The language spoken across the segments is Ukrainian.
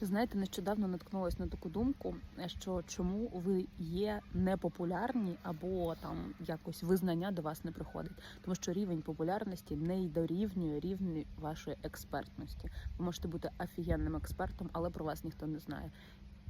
Знаєте, нещодавно наткнулася на таку думку, що чому ви є непопулярні або там якось визнання до вас не приходить, тому що рівень популярності не дорівнює рівню вашої експертності. Ви можете бути офігенним експертом, але про вас ніхто не знає.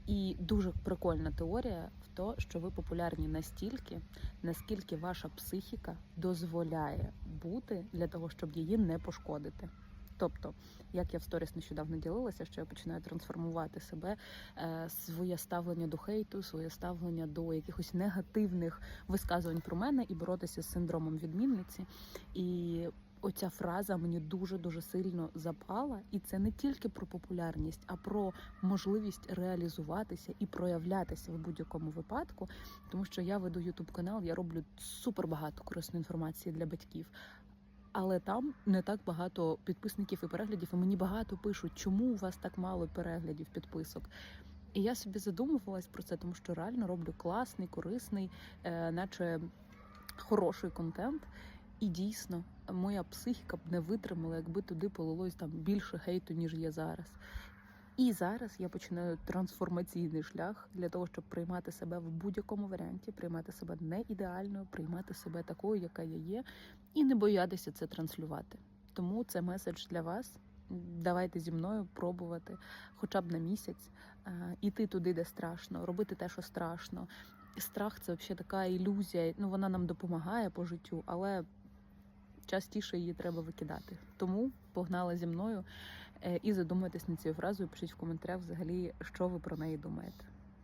І дуже прикольна теорія в то, що ви популярні настільки, наскільки ваша психіка дозволяє бути для того, щоб її не пошкодити. Тобто, як я в сторіс нещодавно ділилася, що я починаю трансформувати себе, е, своє ставлення до хейту, своє ставлення до якихось негативних висказувань про мене і боротися з синдромом відмінниці. І оця фраза мені дуже дуже сильно запала, і це не тільки про популярність, а про можливість реалізуватися і проявлятися в будь-якому випадку, тому що я веду ютуб канал, я роблю супер багато корисної інформації для батьків. Але там не так багато підписників і переглядів, і мені багато пишуть, чому у вас так мало переглядів, підписок. І я собі задумувалась про це, тому що реально роблю класний, корисний, е, наче хороший контент. І дійсно, моя психіка б не витримала, якби туди полилось там більше хейту, ніж є зараз. І зараз я починаю трансформаційний шлях для того, щоб приймати себе в будь-якому варіанті, приймати себе не ідеальною, приймати себе такою, яка я є, і не боятися це транслювати. Тому це меседж для вас. Давайте зі мною пробувати хоча б на місяць е, іти туди, де страшно, робити те, що страшно. Страх це взагалі така ілюзія. Ну вона нам допомагає по життю, але частіше її треба викидати. Тому погнала зі мною Е, і задумайтесь над цією фразою. Пишіть в коментарях взагалі, що ви про неї думаєте.